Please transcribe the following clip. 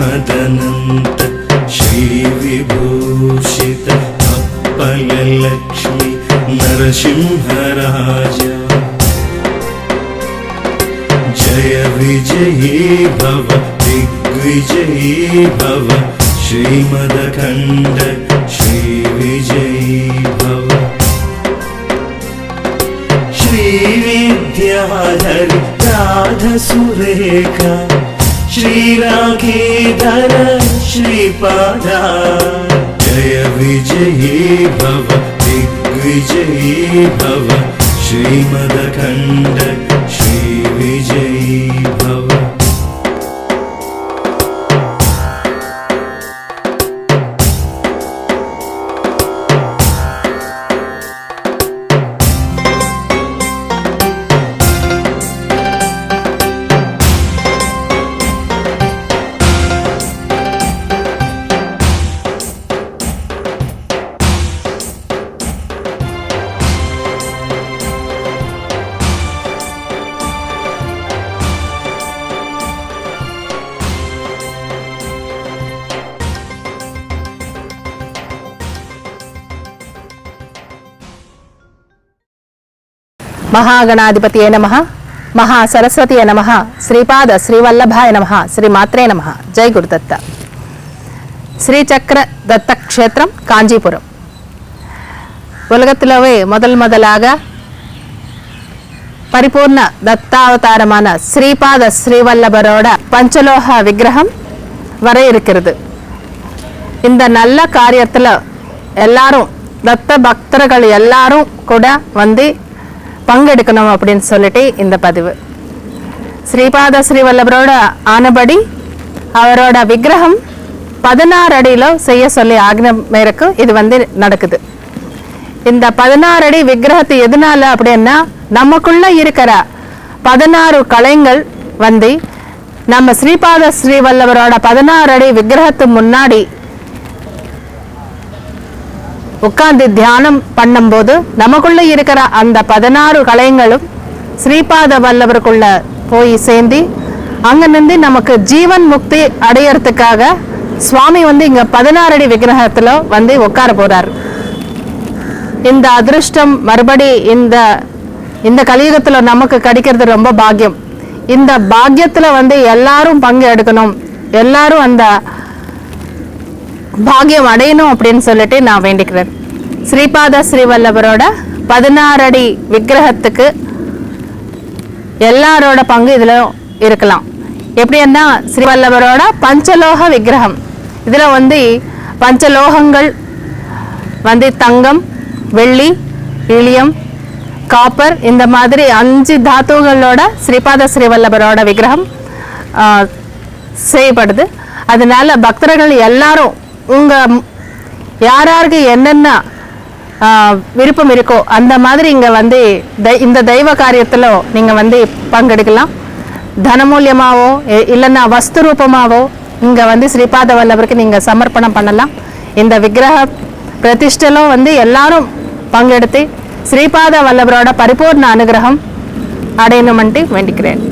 श्रीमदनन्त श्रीविभूषित अप्पलक्ष्मि नरसिंहराजा जय विजयी भव दिग्विजयी भव श्रीमदखण्ड श्रीविजयी भव श्रीविद्याधरि राधसुरेखा श्रीराघीधर श्रीपादा जय विजयी भव दिग्विजयी भव श्रीमदखण्ड श्रीविजयी भव మహాగణాధిపతియే నమ మహా సరస్వతియే నమ శ్రీపాద శ్రీవల్లభాయ నమ శ్రీమాత్రే నమ జై గురుదత్త శ్రీచక్ర దత్త క్షేత్రం కాంచీపురం உலகத்திலவே முதல் முதலாக பரிபூர்ண தத்தாவதாரமான ஸ்ரீபாத ஸ்ரீவல்லபரோட பஞ்சலோக விக்கிரகம் வர இருக்கிறது இந்த நல்ல காரியத்துல எல்லாரும் தத்த பக்தர்கள் எல்லாரும் கூட வந்து பங்கெடுக்கணும் அப்படின்னு சொல்லிட்டு இந்த பதிவு. ஸ்ரீபாத ஸ்ரீவல்லபரோட ஆனபடி அவரோட விக்கிரகம் பதினாறு அடியில செய்ய சொல்லி ஆக்ன மேరకు இது வந்து நடக்குது. இந்த பதினாறு அடி விக்கிரகத்தை எதனால அப்படின்னா நமக்குள்ள இருக்கிற பதினாறு கலைங்கள் வந்து நம்ம ஸ்ரீபாத ஸ்ரீவல்லவரோட பதினாறு அடி விக்கிரகத்து முன்னாடி உட்கார்ந்து தியானம் பண்ணும்போது நமக்குள்ள இருக்கிற அந்த பதினாறு கலைங்களும் ஸ்ரீபாத வல்லவருக்குள்ள போய் சேர்ந்து அங்க நின்று நமக்கு ஜீவன் முக்தி அடையறதுக்காக சுவாமி வந்து இங்க பதினாறு அடி விக்கிரகத்துல வந்து உட்கார போறாரு. இந்த அதிருஷ்டம் மறுபடி இந்த இந்த கலியுகத்துல நமக்கு கிடைக்கிறது ரொம்ப பாக்கியம். இந்த பாக்கியத்துல வந்து எல்லாரும் பங்கு எடுக்கணும் எல்லாரும் அந்த பாக்கியம் அடையணும் அப்படின்னு சொல்லிட்டு நான் வேண்டிக்கிறேன். ஸ்ரீபாத ஸ்ரீவல்லபரோட பதினாறு அடி விக்கிரகத்துக்கு எல்லாரோட பங்கு இதில் இருக்கலாம். எப்படின்னா ஸ்ரீவல்லபரோட பஞ்சலோக விக்கிரகம். இதில் வந்து பஞ்சலோகங்கள் வந்து தங்கம் வெள்ளி இளியம் காப்பர் இந்த மாதிரி அஞ்சு தாத்துகளோட ஸ்ரீபாத ஸ்ரீவல்லபரோட விக்கிரகம் செய்யப்படுது. அதனால பக்தர்கள் எல்லாரும் உங்கள் யார் யாருக்கு என்னென்ன விருப்பம் இருக்கோ அந்த மாதிரி இங்கே வந்து தை- இந்த தெய்வ காரியத்தில் நீங்கள் வந்து பங்கெடுக்கலாம். தனமூலியமாகவோ இல்லைன்னா வஸ்து ரூபமாகவோ இங்கே வந்து ஸ்ரீபாத வல்லவருக்கு நீங்கள் சமர்ப்பணம் பண்ணலாம். இந்த விக்கிரக பிரதிஷ்டலும் வந்து எல்லாரும் பங்கெடுத்து ஸ்ரீபாத வல்லவரோட பரிபூர்ண அனுகிரகம் அடையணும்ன்ட்டு வேண்டிக்கிறேன்.